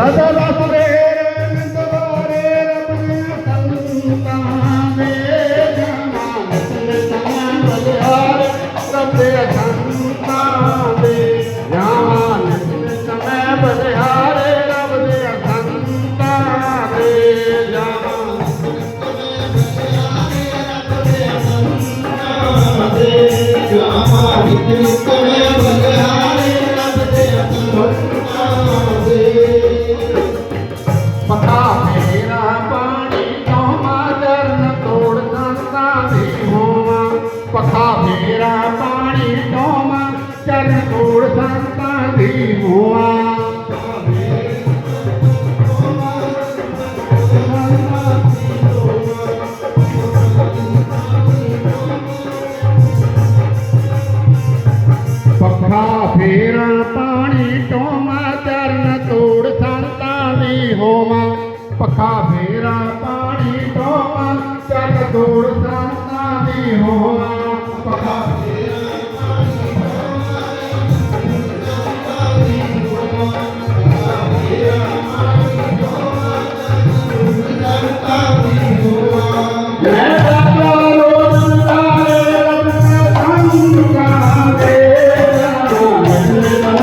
ਸਦਾ ਬਾਬੇ Thank you. ਮਾ ਤੋੜ ਸੰਤਾਂ ਦੀ ਹੋਵਾਂ ਪੱਖਾ ਫੇਰਾ ਪਾਣੀ ਟੋਮਾ, ਚਰਨ ਤੋੜ ਸੰਤਾਂ ਦੀ ਹੋਵਾਂ ਪੱਖਾ ਫੇਰਾ ਪਾਣੀ ਟੋਮਾ, ਚਰਨ ਤੋੜ ਸੰਤਾਂ ਦੀ ਹੋਵਾਂ ਪੱਖਾ Senhor.